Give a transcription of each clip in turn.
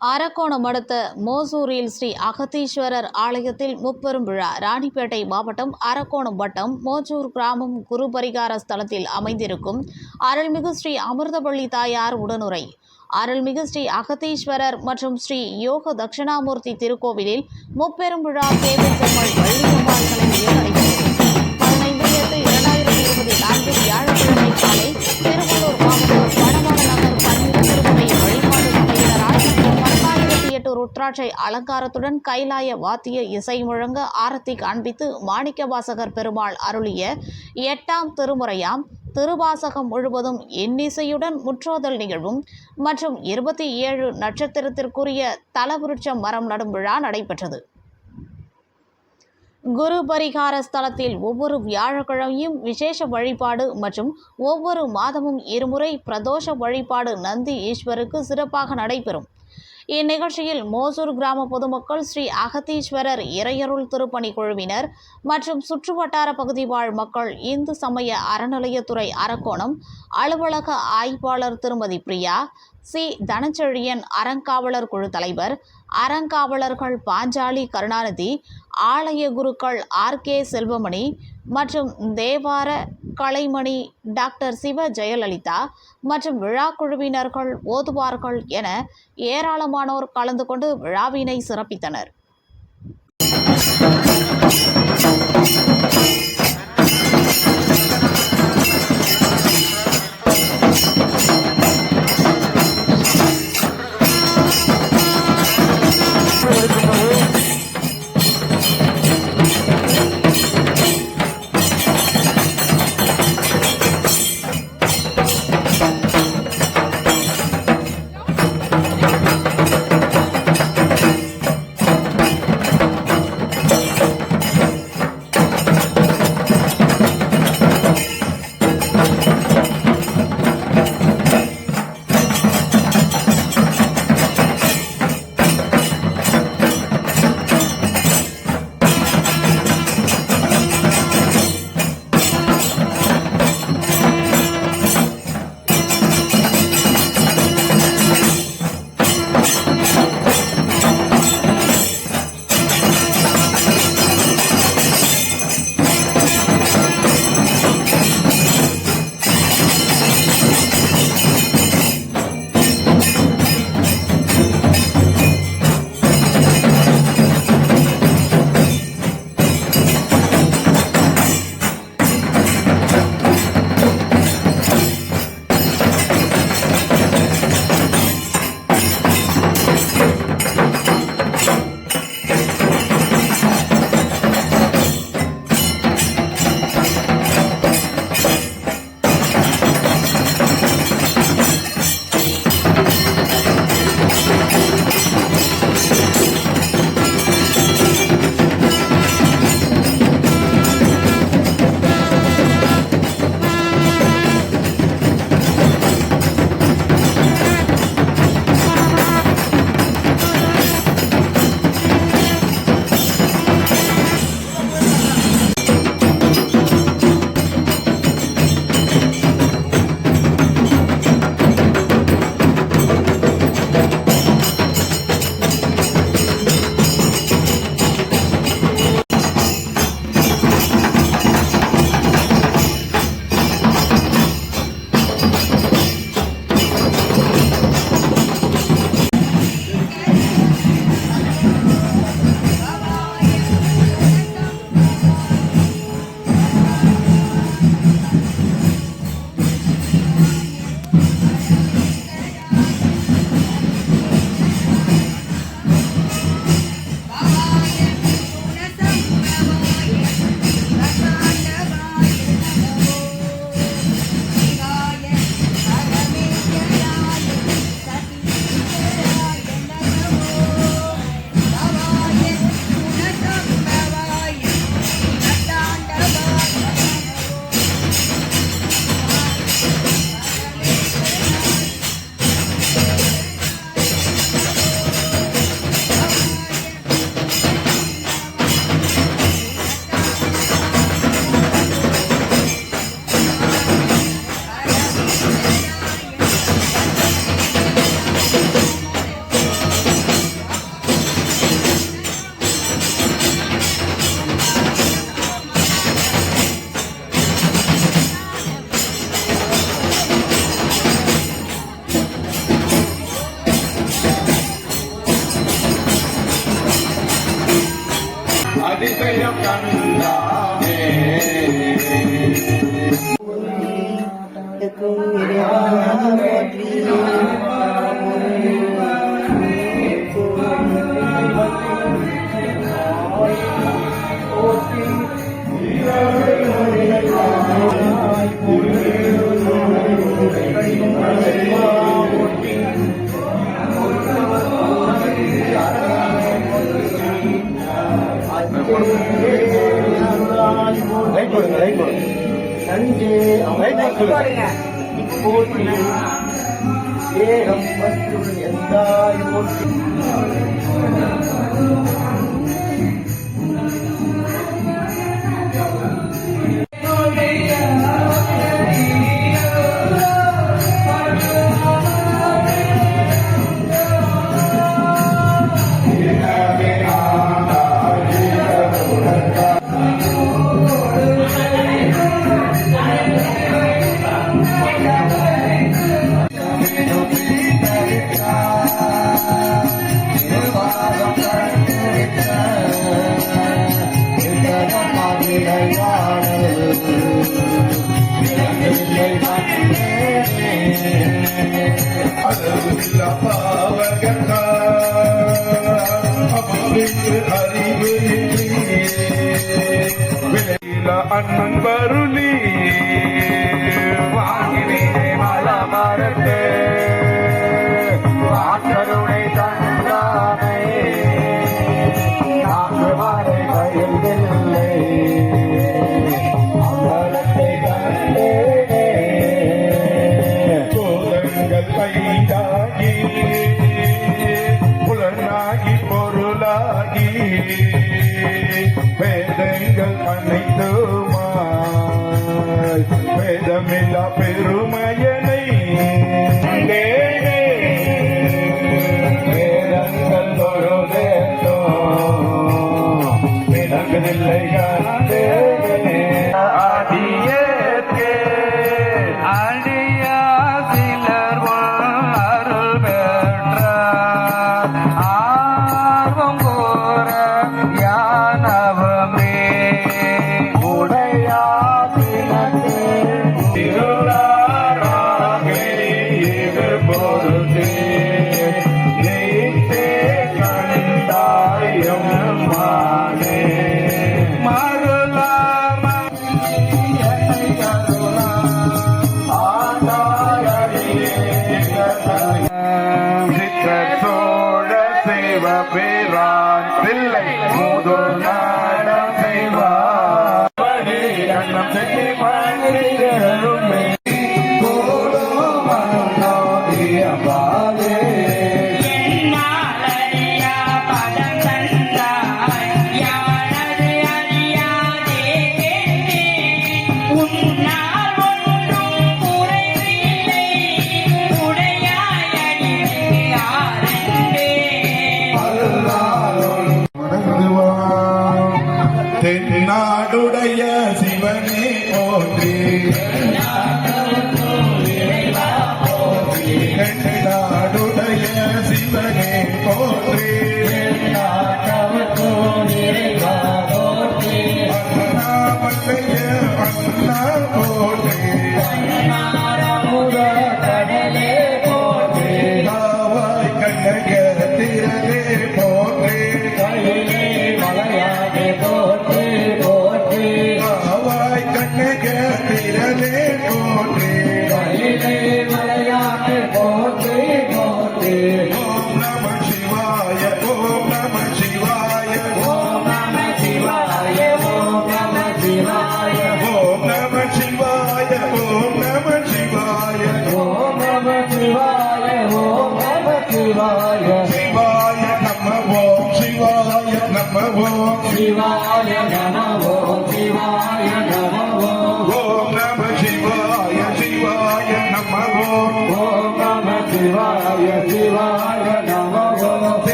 அரக்கோணம் அடுத்த மோசூரில் ஸ்ரீ அகத்தீஸ்வரர் ஆலயத்தில் முப்பெரும் விழா. ராணிப்பேட்டை மாவட்டம் அரக்கோணம் வட்டம் மோச்சூர் கிராமம் குரு பரிகார ஸ்தலத்தில் அமைந்திருக்கும் அருள்மிகு ஸ்ரீ அமிர்தபள்ளி தாயார் உடனுரை. அருள்மிகு ஸ்ரீ அகத்தீஸ்வரர் மற்றும் ஸ்ரீ யோக தட்சிணாமூர்த்தி திருக்கோவிலில் முப்பெரும் விழா தேவர் பெருமாள் வள்ளியம்மாள் தலைமையில் பதினைந்து இரண்டாயிரத்தி இருபத்தி நான்கு வியாழக்கிழமை காலை எட்டு அலங்காரத்துடன் கைலாய வாத்திய இசை முழங்க ஆரத்தி காண்பித்து மாணிக்கவாசகர் பெருமாள் அருளிய எட்டாம் திருமுறையாம் திருவாசகம் முழுவதும் இன்னிசையுடன் முற்றோதல் நிகழ்வும் மற்றும் இருபத்தி ஏழு நட்சத்திரத்திற்குரிய தலவிருட்சம் மரம் நடும் விழா நடைபெற்றது. குரு பரிகார ஸ்தலத்தில் ஒவ்வொரு வியாழக்கிழமையும் விசேஷ வழிபாடு மற்றும் ஒவ்வொரு மாதமும் இருமுறை பிரதோஷ வழிபாடு நந்தி ஈஸ்வருக்கு சிறப்பாக நடைபெறும். இந்நிகழ்ச்சியில் மோசூர் கிராம பொதுமக்கள் ஸ்ரீ அகத்தீஸ்வரர் இறையருள் திருப்பணி குழுவினர் மற்றும் சுற்றுவட்டார பகுதி வாழ் மக்கள் இந்து சமய அறநிலையத்துறை அரக்கோணம் அலுவலக ஆய்வாளர் திருமதி பிரியா சி. தனச்செழியன் அறங்காவலர் குழு தலைவர் அறங்காவலர்கள் பாஞ்சாலி கருணாநிதி ஆலய குருக்கள் ஆர். கே. செல்வமணி மற்றும் தேவார கலைமணி டாக்டர் சிவ ஜெயலலிதா மற்றும் விழா குழுவினர்கள் ஓதுவார்கள் என ஏராளமானோர் கலந்து கொண்டு விழாவினை சிறப்பித்தனர். ஏகம் மற்றும் பெருமாய் வேதமில்லா பெருமையனை வேதங்கள் தொழுதேத்தோ விலங்குதில்லை ஆர்வம் கோர யானவமே Iran, Billy, Moderna.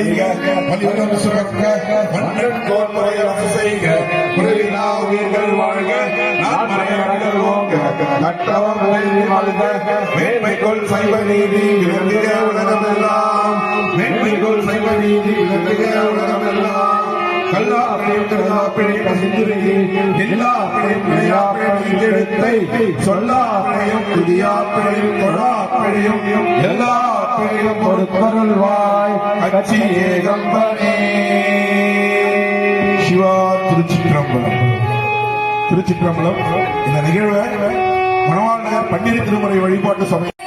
உலாது பெய்க பலிவரம் சுரக்க மன்னன் கோன்முறை அரசு செய்க. குறைவிலா உயிர்கள் வாழ்க நான் மறையர்கள் ஓங்க. கட்டவம் விளைவி வாழ்க மேன்மைக்குள் சைவ நீதி விளங்குக உலகமெல்லாம். மேன்மைக்குள் சைவ நீதி விளங்குக உலகமெல்லாம். கல்லாப்பிழையும் கருதாப்பிழை கசிந்திருகி எல்லாப்பிழையும் பிழையாப்பிழையும் எழுத்தை சொல்லாப்பிழையும் துதியாப்பிழையும் கொடாப்பிழையும் எல்லா பிழையும் பொறுப்பருள்வாய் கட்சி ஏகம்பனே. சிவா திருச்சிற்றம்பலம். திருச்சிற்றம்பலம். இந்த நிகழ்வை மணவாள நகர் பன்னிரு திருமுறை வழிபாட்டு சமயம்